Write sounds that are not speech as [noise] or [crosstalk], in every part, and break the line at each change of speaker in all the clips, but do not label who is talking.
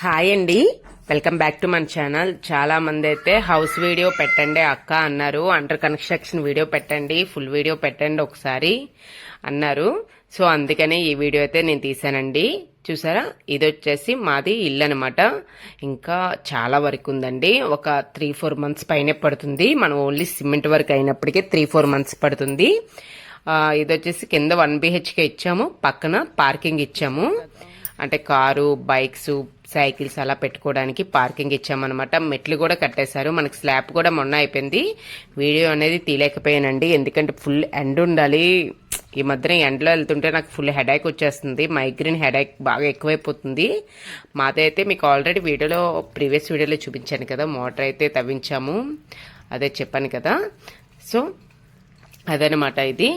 Hi అండి. Welcome back to మన channel చాలా మంది అయితే హౌస్ వీడియో పెట్టండి అక్క అన్నారు. అండర్ కన్స్ట్రక్షన్ వీడియో పెట్టండి ఫుల్ వీడియో పెట్టండి ఒకసారి అన్నారు. సో అందుకనే ఈ వీడియో అయితే నేను తీసానండి చూసారా? ఇది వచ్చేసి మాది ఇల్లు అనమాట ఇంకా చాలా వరకు ఉందండి. ఒక త్రీ ఫోర్ మంత్స్ పైనే పడుతుంది. మనం ఓన్లీ సిమెంట్ వర్క్ అయినప్పటికీ త్రీ ఫోర్ మంత్స్ పడుతుంది. ఇది వచ్చేసి కింద వన్ బిహెచ్కే ఇచ్చాము. పక్కన పార్కింగ్ ఇచ్చాము. అంటే కారు బైక్స్ సైకిల్స్ అలా పెట్టుకోవడానికి పార్కింగ్ ఇచ్చామన్నమాట. మెట్లు కూడా కట్టేశారు. మనకి స్లాబ్ కూడా మొన్న అయిపోయింది. వీడియో అనేది తీయలేకపోయానండి. ఎందుకంటే ఫుల్ ఎండ్ ఉండాలి. ఈ మధ్యన ఎండలో వెళ్తుంటే నాకు ఫుల్ హెడేక్ వచ్చేస్తుంది. మైగ్రేన్ హెడేక్ బాగా ఎక్కువైపోతుంది. మాదైతే మీకు ఆల్రెడీ వీడియోలో ప్రీవియస్ వీడియోలో చూపించాను కదా. మోటార్ అయితే తవ్వించాము. అదే చెప్పాను కదా. సో అదనమాట ఇది.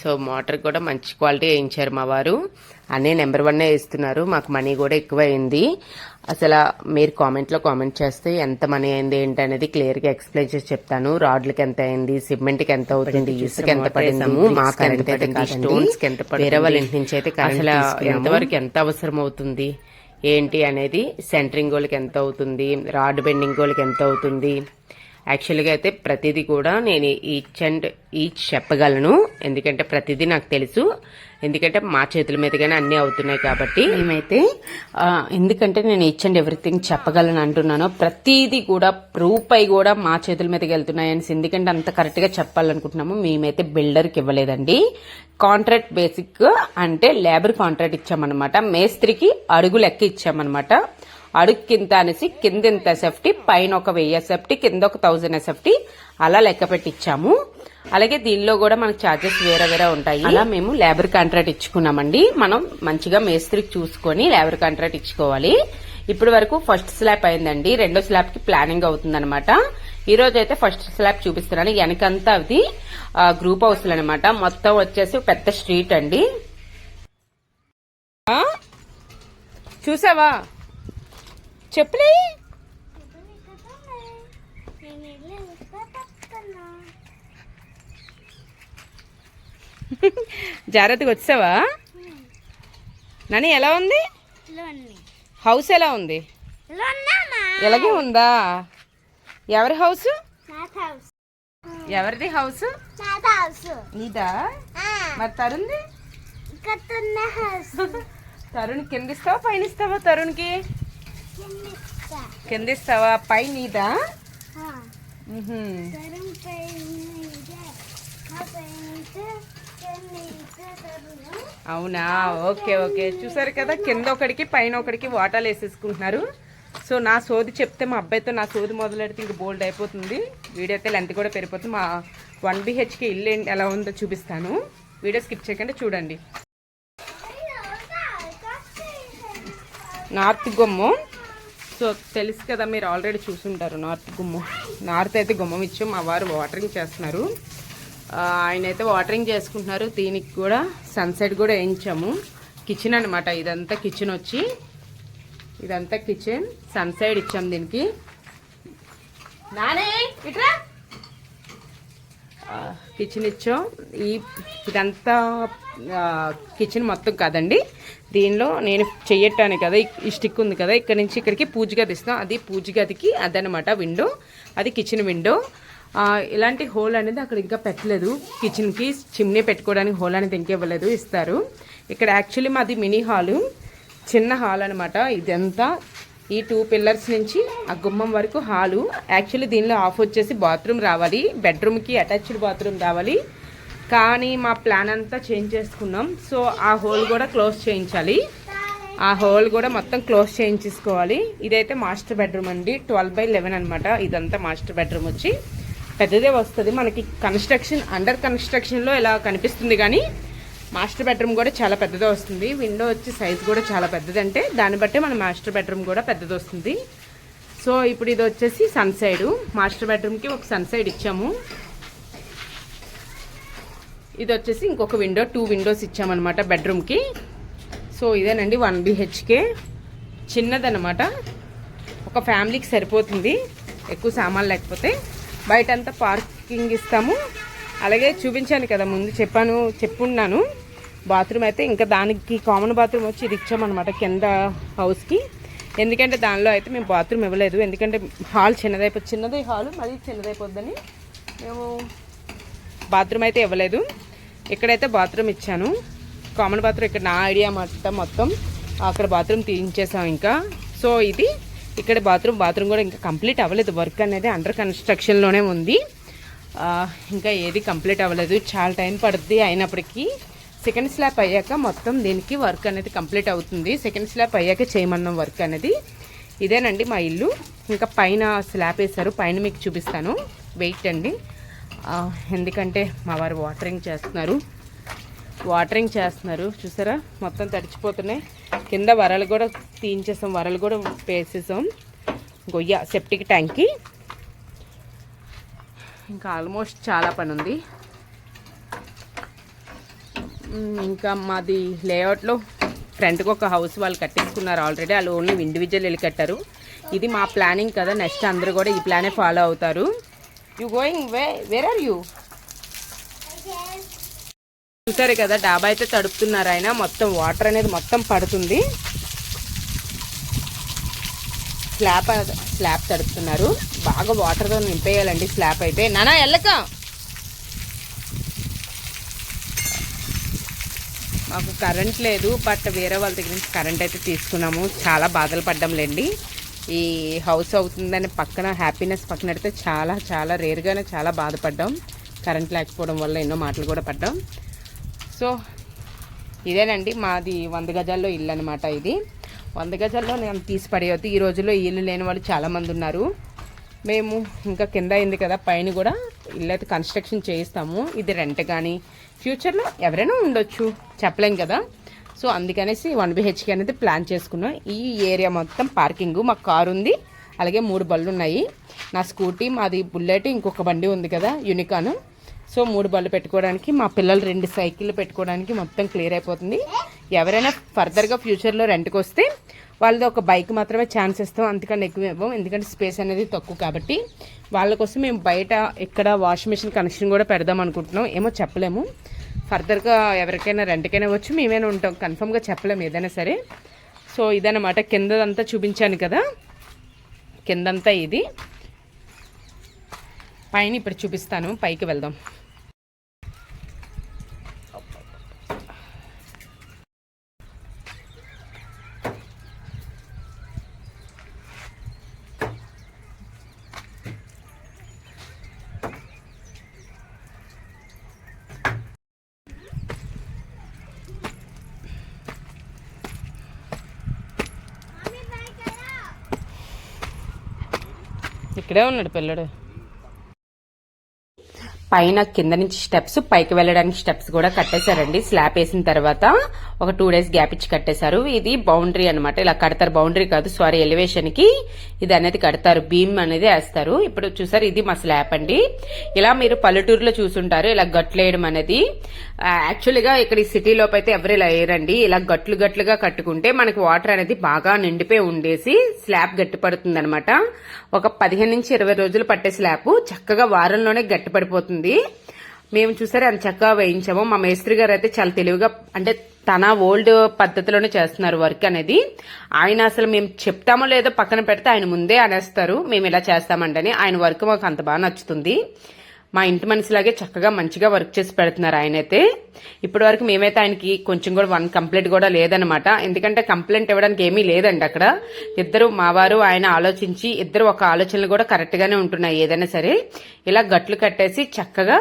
సో మోటార్ కూడా మంచి క్వాలిటీ వేయించారు మా వారు. అన్నీ నెంబర్ వన్ ఇస్తున్నారు మాకు మనీ కూడా ఎక్కువ అయింది అసలు మీరు కామెంట్లో కామెంట్ చేస్తే ఎంత మనీ అయింది ఏంటి అనేది క్లియర్గా ఎక్స్ప్లెయిన్ చేసి చెప్తాను. రాడ్లకి ఎంత అయింది సిమెంట్కి ఎంత అవుతుంది ఇసుక ఎంత పడింది మాకు ఎంత పడింది స్టోన్స్కి ఎంత పడింది వేరే వాళ్ళ ఇంటి నుంచి అయితే అసలు ఎంతవరకు ఎంత అవసరం అవుతుంది ఏంటి అనేది సెంటరింగ్ వాళ్ళకి ఎంత అవుతుంది రాడ్ బెండింగ్ వాళ్ళకి ఎంత అవుతుంది యాక్చువల్గా అయితే ప్రతిదీ కూడా నేను ఈచ్ అండ్ ఈచ్ చెప్పగలను. ఎందుకంటే ప్రతిదీ నాకు తెలుసు. ఎందుకంటే మా చేతుల మీదుగానే అన్నీ అవుతున్నాయి కాబట్టి. మేమైతే ఎందుకంటే నేను ఈచ్ అండ్ ఎవ్రీథింగ్ చెప్పగలను అంటున్నాను. ప్రతిదీ కూడా రూపాయి కూడా మా చేతుల మీదకి వెళ్తున్నాయి అనేసి ఎందుకంటే అంత కరెక్ట్గా చెప్పాలనుకుంటున్నాము. మేమైతే బిల్డర్కి ఇవ్వలేదండి. కాంట్రాక్ట్ బేసిక్ అంటే లేబర్ కాంట్రాక్ట్ ఇచ్చామన్నమాట. మేస్త్రికి అడుగు లెక్క ఇచ్చామన్నమాట. అడుక్కింత అనేసి కింద ఇంత ఎస్ఎఫ్టీ పైన ఒక వెయ్యి ఎస్ఎఫ్టీ కింద ఒక థౌజండ్ ఎస్ఎఫ్టీ అలా లెక్క పెట్టించాము ఇచ్చాము అలాగే దీనిలో కూడా మనకు ఛార్జెస్ వేరే వేరే ఉంటాయి. అలా మేము లేబర్ కాంట్రాక్ట్ ఇచ్చుకున్నామండి. మనం మంచిగా మేస్త్రికి చూసుకొని లేబర్ కాంట్రాక్ట్ ఇచ్చుకోవాలి. ఇప్పటి వరకు ఫస్ట్ స్లాబ్ అయిందండి. రెండో స్లాబ్కి ప్లానింగ్ అవుతుందన్నమాట. ఈ రోజు అయితే ఫస్ట్ స్లాబ్ చూపిస్తున్నాను. వెనకంతా అది గ్రూప్ హౌస్లు అనమాట మొత్తం వచ్చేసి పెద్ద స్ట్రీట్ అండి. చూసావా? చెప్పులే. జాగ్రత్తగా వచ్చావా? నాని ఎలా ఉంది? హౌస్ ఎలా ఉంది? ఎలాగే ఉందా? ఎవరి హౌస్? ఎవరిది హౌస్? నీదా? మరి తరుణ్ది? తరుణ్ కింద ఇస్తావా పైన ఇస్తావా తరుణ్కి? కింద ఇస్తావా పై నీదా మ్హూ. అవునా? Okay okay. చూసారు కదా కింద ఒకడికి పైన ఒకడికి వాటాలు వేసేసుకుంటున్నారు. సో నా సోది చెప్తే మా అబ్బాయితో నా సోది మొదలెడితే ఇంక బోల్డ్ అయిపోతుంది. వీడియో అయితే లెంత్ కూడా పెరిగిపోతుంది. మా వన్ బిహెచ్కి ఇల్లు ఎలా ఉందో చూపిస్తాను. వీడియో స్కిప్ చేయకుండా చూడండి. నార్త్ గుమ్మం. సో తెలుసు కదా మీరు ఆల్రెడీ చూసుంటారు. నార్త్ గుమ్మం. నార్త్ అయితే గుమ్మం ఇచ్చాం. మా వారు వాటరింగ్ చేస్తున్నారు. ఆయన అయితే వాటరింగ్ చేసుకుంటున్నారు. దీనికి కూడా సన్సెట్ కూడా వేయించాము. కిచెన్ అనమాట ఇదంతా కిచెన్ వచ్చి ఇదంతా కిచెన్. సన్సైడ్ ఇచ్చాం దీనికి. నానే ఇట్రా. కిచెన్ ఇచ్చాం. ఈ ఇదంతా కిచెన్ మొత్తం కాదండి. దీనిలో నేను చెయ్యటాను కదా ఈ- స్టిక్ ఉంది కదా ఇక్కడ నుంచి ఇక్కడికి పూజ గది ఇస్తాం. అది పూజ గదికి అదనమాట విండో అది కిచెన్ విండో ఇలాంటి హోల్ అనేది అక్కడ ఇంకా పెట్టలేదు. కిచెన్కి చిమ్నీ పెట్టుకోవడానికి హోల్ అనేది ఇంకా ఇవ్వలేదు ఇస్తారు. ఇక్కడ యాక్చువల్లీ మాది మినీ హాలు చిన్న హాల్ అనమాట ఇదంతా ఈ టూ పిల్లర్స్ నుంచి ఆ గుమ్మం వరకు హాలు. యాక్చువల్లీ దీనిలో ఆఫ్ వచ్చేసి బాత్రూమ్ రావాలి. బెడ్రూమ్కి అటాచ్డ్ బాత్రూమ్ రావాలి. కానీ మా ప్లాన్ అంతా చేంజ్ చేసుకున్నాం. సో ఆ హోల్ కూడా క్లోజ్ చేయించాలి. ఆ హోల్ కూడా మొత్తం క్లోజ్ చేయించేసుకోవాలి. ఇదైతే మాస్టర్ బెడ్రూమ్ అండి. ట్వెల్వ్ బై లెవెన్ అనమాట ఇదంతా మాస్టర్ బెడ్రూమ్ వచ్చి. పెద్దదే వస్తుంది. మనకి కన్స్ట్రక్షన్ అండర్ కన్స్ట్రక్షన్లో ఇలా కనిపిస్తుంది కానీ మాస్టర్ బెడ్రూమ్ కూడా చాలా పెద్దదే వస్తుంది. విండో వచ్చి సైజ్ కూడా చాలా పెద్దది. అంటే దాన్ని బట్టి మన మాస్టర్ బెడ్రూమ్ కూడా పెద్దది వస్తుంది. సో ఇప్పుడు ఇది వచ్చేసి సన్ సైడ్. మాస్టర్ బెడ్రూమ్కి ఒక సన్ సైడ్ ఇచ్చాము. ఇది వచ్చేసి ఇంకొక విండో టూ విండోస్ ఇచ్చామన్నమాట బెడ్రూమ్కి. సో ఇదేనండి వన్ బిహెచ్కే. చిన్నదనమాట ఒక ఫ్యామిలీకి సరిపోతుంది. ఎక్కువ సామాన్లు లేకపోతే. బయట అంతా పార్కింగ్ ఇస్తాము. అలాగే చూపించాను కదా ముందు చెప్పాను చెప్పున్నాను. బాత్రూమ్ అయితే ఇంకా దానికి కామన్ బాత్రూమ్ వచ్చి ఇది ఇచ్చామన్నమాట కింద హౌస్కి. ఎందుకంటే దానిలో అయితే మేము బాత్రూమ్ ఇవ్వలేదు. ఎందుకంటే హాల్ చిన్నదైపో చిన్నదే హాల్ మరీ చిన్నదైపోద్దని మేము బాత్రూమ్ అయితే ఇవ్వలేదు. ఇక్కడైతే బాత్రూమ్ ఇచ్చాను. కామన్ బాత్రూమ్ ఇక్కడ నా ఐడియా మాట మొత్తం. అక్కడ బాత్రూమ్ తీయించేసాం ఇంకా. సో ఇది ఇక్కడ బాత్రూమ్ బాత్రూమ్ కూడా ఇంకా కంప్లీట్ అవ్వలేదు. వర్క్ అనేది అండర్ కన్స్ట్రక్షన్లోనే ఉంది. ఇంకా ఏది కంప్లీట్ అవ్వలేదు. చాలా టైం పడుద్ది అయినప్పటికీ సెకండ్ స్లాబ్ అయ్యాక మొత్తం దీనికి వర్క్ అనేది కంప్లీట్ అవుతుంది. సెకండ్ స్లాబ్ అయ్యాక చేయమన్నాం వర్క్ అనేది. ఇదేనండి మా ఇల్లు. ఇంకా పైన స్లాబ్ వేశారు. పైన మీకు చూపిస్తాను. వెయిట్ అండి. ఎందుకంటే మా వారు వాటరింగ్ చేస్తున్నారు. వాటరింగ్ చేస్తున్నారు. చూసారా? మొత్తం తడిచిపోతున్నాయి. కింద వరలు కూడా తీయించేసాం. వరలు కూడా వేసేసాం. గొయ్య సెప్టిక్ ట్యాంక్కి ఇంకా ఆల్మోస్ట్ చాలా పని ఉంది ఇంకా మాది లేఅవుట్లో ఫ్రంట్కి ఒక హౌస్ వాళ్ళు కట్టేసుకున్నారు ఆల్రెడీ. వాళ్ళు ఓన్లీ ఇండివిజువల్ వెళ్ళి కట్టారు. ఇది మా ప్లానింగ్ కదా నెక్స్ట్ అందరూ కూడా ఈ ప్లానే ఫాలో అవుతారు. You going way where are you చూసారు కదా డాబా అయితే తడుపుతున్నారు ఆయన. మొత్తం వాటర్ అనేది మొత్తం పడుతుంది. స్లాబ్ స్లాబ్ తడుపుతున్నారు. బాగా వాటర్తో నింపేయాలండి స్లాబ్ అయితే. నానా వెళ్ళక మాకు కరెంట్ లేదు బట్ వేరే వాళ్ళ దగ్గర నుంచి కరెంట్ అయితే తీసుకున్నాము. చాలా బాధలు పడ్డాంలేండి ఈ హౌస్ అవుతుందని పక్కన హ్యాపీనెస్ పక్కన పెడితే చాలా చాలా రేర్గానే చాలా బాధపడ్డాం. కరెంట్ లేకపోవడం వల్ల ఎన్నో మాటలు కూడా పడ్డాం. సో ఇదేనండి మాది వంద గజాల్లో ఇల్లు అనమాట ఇది. వంద గజాల్లో నేను తీసి పడేయద్దు. ఈ రోజుల్లో ఇల్లు లేని వాళ్ళు చాలామంది ఉన్నారు. మేము ఇంకా కింద అయింది కదా పైన కూడా ఇల్లు అయితే కన్స్ట్రక్షన్ చేయిస్తాము. ఇది రెంట్ కానీ ఫ్యూచర్లో ఎవరైనా ఉండొచ్చు. చెప్పలేం కదా. సో అందుకనేసి వన్ బిహెచ్కే అనేది ప్లాన్ చేసుకున్నాం. ఈ ఏరియా మొత్తం పార్కింగ్ మాకు కారు ఉంది. అలాగే మూడు బళ్ళు ఉన్నాయి. నా స్కూటీ మాది బుల్లెట్ ఇంకొక బండి ఉంది కదా యూనికాను సో మూడు బళ్ళు పెట్టుకోవడానికి మా పిల్లలు రెండు సైకిళ్ళు పెట్టుకోవడానికి మొత్తం క్లియర్ అయిపోతుంది. ఎవరైనా ఫర్దర్గా ఫ్యూచర్లో రెంట్కి వస్తే వాళ్ళది ఒక బైక్ మాత్రమే ఛాన్స్ ఇస్తాం. అంతకన్నా ఎక్కువ ఇవ్వం. ఎందుకంటే స్పేస్ అనేది తక్కువ కాబట్టి వాళ్ళ కోసం మేము బయట ఇక్కడ వాషింగ్ మిషన్ కనెక్షన్ కూడా పెడదాం అనుకుంటున్నాం. ఏమో చెప్పలేము. ఫర్దర్గా ఎవరికైనా రెంట్కైనా వచ్చి మేమైనా ఉంటాం. కన్ఫర్మ్గా చెప్పలేము ఏదైనా సరే. సో ఇదన్నమాట. కిందదంతా చూపించాను కదా. కిందంతా ఇది. పైన ఇప్పుడు చూపిస్తాను. పైకి వెళ్దాం. ఇక్కడే ఉన్నాడు పిల్లడు. పైన కింద నుంచి స్టెప్స్ పైకి వెళ్ళడానికి స్టెప్స్ కూడా కట్టేశారండి. స్లాబ్ వేసిన తర్వాత ఒక టూ డేస్ గ్యాప్ ఇచ్చి కట్టేశారు. ఇది బౌండరీ అన్నమాట. ఇలా కడతారు. బౌండరీ కాదు సారీ ఎలివేషన్కి ఇది అనేది కడతారు. బీమ్ అనేది వేస్తారు. ఇప్పుడు చూసారు ఇది మా స్లాబ్ అండి. ఇలా మీరు పల్లెటూరులో చూసుంటారు. ఇలా గట్లు వేయడం అనేది. యాక్చువల్గా ఇక్కడ ఈ సిటీలోపు అయితే ఎవరు ఇలా వేయరండి. ఇలా గట్లు గట్లుగా కట్టుకుంటే మనకి వాటర్ అనేది బాగా నిండిపోయి ఉండేసి స్లాబ్ గట్టి పడుతుంది అనమాట ఒక పదిహేను నుంచి ఇరవై రోజులు పట్టే స్లాబ్ చక్కగా వారంలోనే గట్టి పడిపోతుంది మేము చూసారు అంత చక్కగా వేయించాము. మా మేస్త్రి గారు అయితే చాలా తెలివిగా అంటే తన ఓల్డ్ పద్ధతిలోనే చేస్తున్నారు వర్క్ అనేది. ఆయన అసలు మేము చెప్తామో లేదో పక్కన పెడితే ఆయన ముందే అనేస్తారు. మేము ఇలా చేస్తామంటని. ఆయన వర్క్ మాకు అంత బాగా నచ్చుతుంది. మా ఇంటి మనిషిలాగే చక్కగా మంచిగా వర్క్ చేసి పెడుతున్నారు ఆయన అయితే ఇప్పటి వరకు మేమైతే ఆయనకి కొంచెం కూడా వన్ కంప్లైంట్ కూడా లేదనమాట ఎందుకంటే కంప్లైంట్ ఇవ్వడానికి ఏమీ లేదండి అక్కడ. ఇద్దరు మావారు ఆయన ఆలోచించి ఇద్దరు ఒక ఆలోచనలు కూడా కరెక్ట్ గానే ఉంటున్నాయి ఏదైనా సరే. ఇలా గట్లు కట్టేసి చక్కగా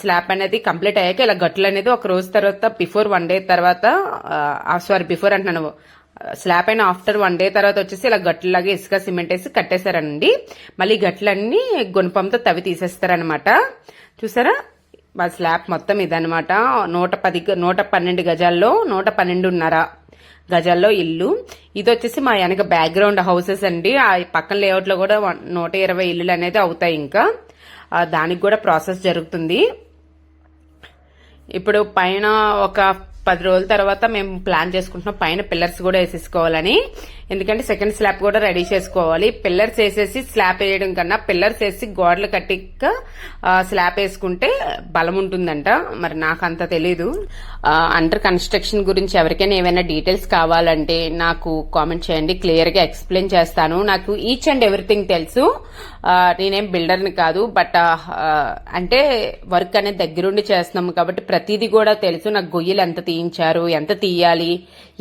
స్లాబ్ అనేది కంప్లీట్ అయ్యాక ఇలా గట్లు అనేది ఒక రోజు తర్వాత బిఫోర్ వన్ డే తర్వాత సారీ బిఫోర్ అంటున్నాను. స్లాబ్ అయిన ఆఫ్టర్ వన్ డే తర్వాత వచ్చేసి ఇలా గట్లలాగా ఇసుక సిమెంట్ వేసి కట్టేశారండి మళ్ళీ గట్లన్నీ గుణపంతో తవి తీసేస్తారనమాట చూసారా? మా స్లాబ్ మొత్తం ఇదనమాట నూట పది గ- నూట పన్నెండు గజాల్లో నూట పన్నెండున్నర గజాల్లో ఇల్లు. ఇది వచ్చేసి మా వెనక బ్యాక్గ్రౌండ్ హౌసెస్ అండి. ఆ పక్కన లేఅవుట్లో కూడా నూట ఇరవై ఇల్లులు అనేది అవుతాయి ఇంకా. దానికి కూడా ప్రాసెస్ జరుగుతుంది. ఇప్పుడు పైన ఒక పది రోజుల తర్వాత మేము ప్లాన్ చేసుకుంటున్నాం పైన పిల్లర్స్ కూడా వేసేసుకోవాలని. ఎందుకంటే సెకండ్ స్లాబ్ కూడా రెడీ చేసుకోవాలి. పిల్లర్స్ వేసేసి స్లాబ్ వేయడం కన్నా పిల్లర్స్ వేసి గోడలు కట్టిక స్లాబ్ వేసుకుంటే బలం ఉంటుందంట. మరి నాకు అంత తెలీదు. అండర్ కన్స్ట్రక్షన్ గురించి ఎవరికైనా ఏమైనా డీటెయిల్స్ కావాలంటే నాకు కామెంట్ చేయండి. క్లియర్గా ఎక్స్ప్లెయిన్ చేస్తాను. నాకు ఈచ్ అండ్ ఎవ్రీథింగ్ తెలుసు. నేనేం బిల్డర్ని కాదు. బట్ అంటే వర్క్ అనేది దగ్గరుండి చేస్తున్నాము కాబట్టి ప్రతిదీ కూడా తెలుసు. నాకు గొయ్యలు ఎంత తీయించారు ఎంత తీయాలి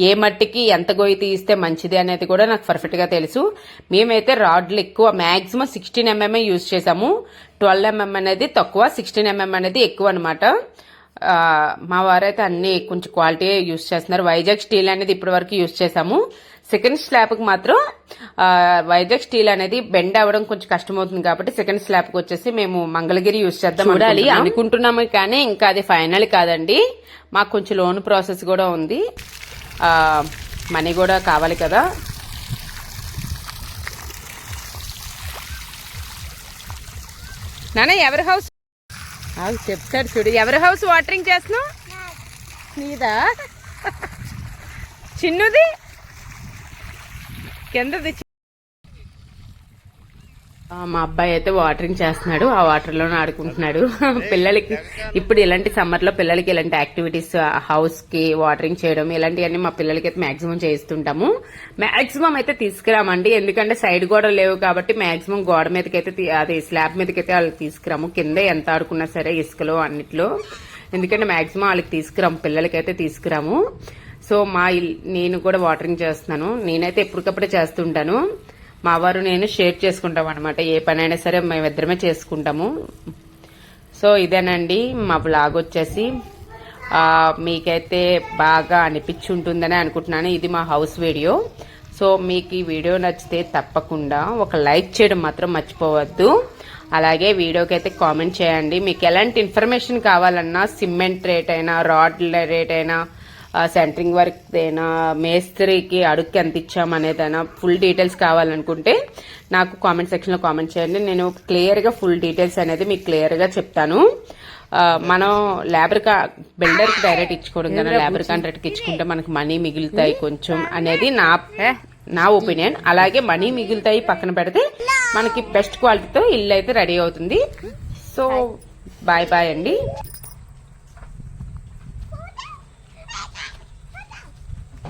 ఏ మట్టికి ఎంత గొయ్యి తీయిస్తే మంచిది అనేది కూడా నాకు పర్ఫెక్ట్గా తెలుసు. మేమైతే రాడ్లు ఎక్కువ మాక్సిమం సిక్స్టీన్ ఎంఎం యూజ్ చేసాము ట్వెల్వ్ ఎంఎం అనేది తక్కువ సిక్స్టీన్ ఎంఎం అనేది ఎక్కువ అనమాట మా వారైతే అన్ని కొంచెం క్వాలిటీ యూస్ చేస్తున్నారు. వైజాగ్ స్టీల్ అనేది ఇప్పటి వరకు యూస్ చేసాము సెకండ్ స్లాబ్కి మాత్రం వైజాగ్ స్టీల్ అనేది బెండ్ అవ్వడం కొంచెం కష్టమవుతుంది కాబట్టి సెకండ్ స్లాబ్కి వచ్చేసి మేము మంగళగిరి యూస్ చేద్దాం చూడాలి అనుకుంటున్నాము. కానీ ఇంకా అది ఫైనల్ కాదండి. మాకు కొంచెం లోన్ ప్రాసెస్ కూడా ఉంది. మనీ కూడా కావాలి కదా. నాన్న ఎవరి హౌస్ ఆగు, చెప్తాడు చూడు. ఎవరి హౌస్ వాటరింగ్ చేస్తున్నావు? నీదా? చిన్నుది? కిందది మా అబ్బాయి అయితే వాటరింగ్ చేస్తున్నాడు ఆ వాటర్లోనే ఆడుకుంటున్నాడు. [laughs] పిల్లలకి ఇప్పుడు ఇలాంటి సమ్మర్లో పిల్లలకి ఇలాంటి యాక్టివిటీస్ హౌస్కి వాటరింగ్ చేయడం ఇలాంటివన్నీ మా పిల్లలకి అయితే మాక్సిమం చేస్తుంటాము మాక్సిమం అయితే తీసుకురామండి. ఎందుకంటే సైడ్ గోడ లేవు కాబట్టి మాక్సిమం గోడ మీదకైతే అది స్లాబ్ మీదకైతే వాళ్ళకి తీసుకురాము. కింద ఎంత ఆడుకున్నా సరే ఇసుకలో అన్నిట్లో. ఎందుకంటే మాక్సిమం వాళ్ళకి తీసుకురాము పిల్లలకైతే తీసుకురాము. సో మా నేను కూడా వాటరింగ్ చేస్తున్నాను. నేనైతే ఎప్పటికప్పుడే చేస్తుంటాను. మా వారు నేను షేర్ చేసుకుంటాం అనమాట ఏ పనైనా సరే మేమిద్దరమే చేసుకుంటాము. సో ఇదేనండి మా బ్లాగ్ వచ్చేసి. మీకైతే బాగా అనిపించి ఉంటుందని అనుకుంటున్నాను. ఇది మా హౌస్ వీడియో సో మీకు ఈ వీడియో నచ్చితే తప్పకుండా ఒక లైక్ చేయడం మాత్రం మర్చిపోవద్దు. అలాగే వీడియోకి అయితే కామెంట్ చేయండి. మీకు ఎలాంటి ఇన్ఫర్మేషన్ కావాలన్నా సిమెంట్ రేట్ అయినా రాడ్ రేట్ అయినా సెంటరింగ్ వర్క్ అయినా మేస్త్రికి అడుక్కి ఎంత ఇచ్చామనేదైనా ఫుల్ డీటెయిల్స్ కావాలనుకుంటే నాకు కామెంట్ సెక్షన్లో కామెంట్ చేయండి. నేను క్లియర్గా ఫుల్ డీటెయిల్స్ అనేది మీకు క్లియర్గా చెప్తాను. మనం లేబర్ బిల్డర్కి డైరెక్ట్ ఇచ్చుకోవడం కన్నా లేబర్ కాంట్రాక్ట్ ఇచ్చుకుంటే మనకు మనీ మిగులుతాయి కొంచెం అనేది నా నా ఒపీనియన్ అలాగే మనీ మిగులుతాయి పక్కన పెడితే మనకి బెస్ట్ క్వాలిటీతో ఇల్లు అయితే రెడీ అవుతుంది. సో బాయ్ బాయ్ అండి.